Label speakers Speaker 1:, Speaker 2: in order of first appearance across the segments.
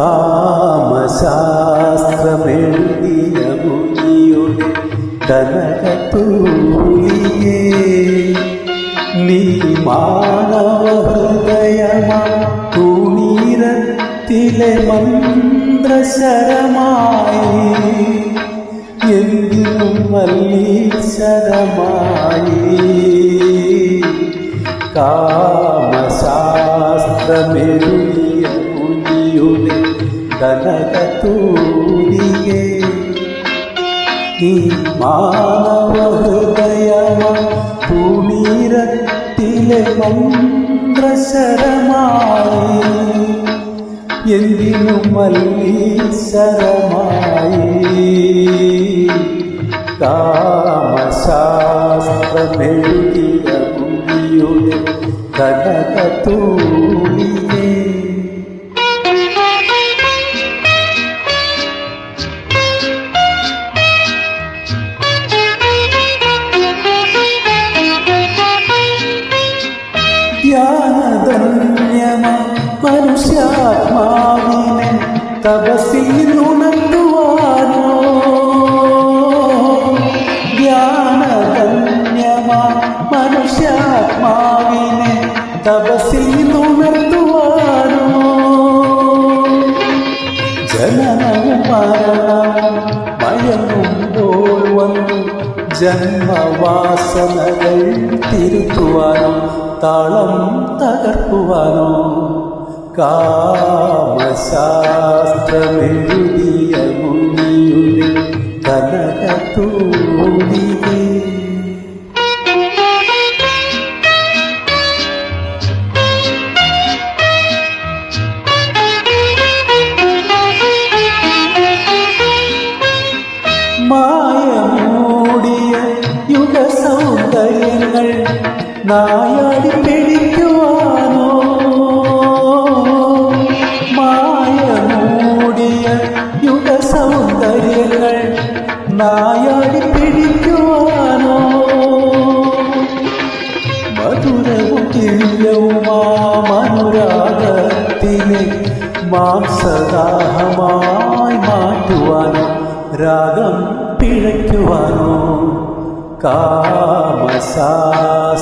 Speaker 1: കാമശാസ്ത്രമെഴുതിയ മുനിയുടെ കനകത്തൂലിയേ നീ മാനവ ഹൃദയമ തുണീരത്തിലെ മന്ത്രശരമായി എന്തിനും മല്ലീശ്വരമായി കാമശാസ്ത്രമെഴുതി കനകത്തൂലിയേ നീ മാനവ ഹൃദയമ പൂണീരത്തിലെ മന്ത്രശരമായി എന്തിനും മല്ലീശ്വരമായി കാമശാസ്ത്രമെഴുതിയ പുലിയുടെ കനകത്തൂലിയേ മനുഷ്യാത്മാവിനെ തപസ്സിൽ ഉണർത്തുവാനോ? ധ്യാനധന്യമാ മനുഷ്യാത്മാവിനെ തപസ്സിൽ ഉണർത്തുവാനോ? ജനനവും മയങ്ങുമ്പോൾ വന്നു ജന്മവാസനകൾ തിരുത്തുവാനോ? താളം തകർക്കുവാനോ? കാമശാസ്ത്രമെഴുതിയ മുനിയുടെ കനകത്തൂണികേ മായമൂടിയ യുഗ സൗന്ദര്യങ്ങൾ നായാടി പിടിക്കുവാനോ മാംസദാഹമായി മാറ്റുവാനോ രാഗം പിഴയ്ക്കുവാനോ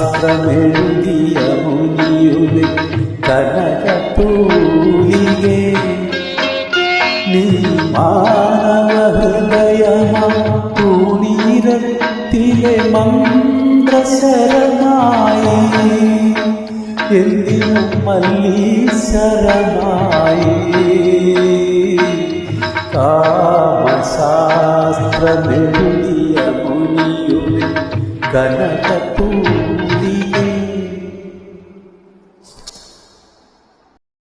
Speaker 1: കാമശാസ്ത്രമെഴുതിയ മുനിയുടെ കനകത്തൂലികേ നീ മാനവ ഹൃദയമാ തൂണീരത്തിലെ മന്ത്രശരമായി എന്തിനും മല്ലീശരമായി കാമശാസ്ത്രമെഴുതിയ മുനിയുടെ കനകത്തൂ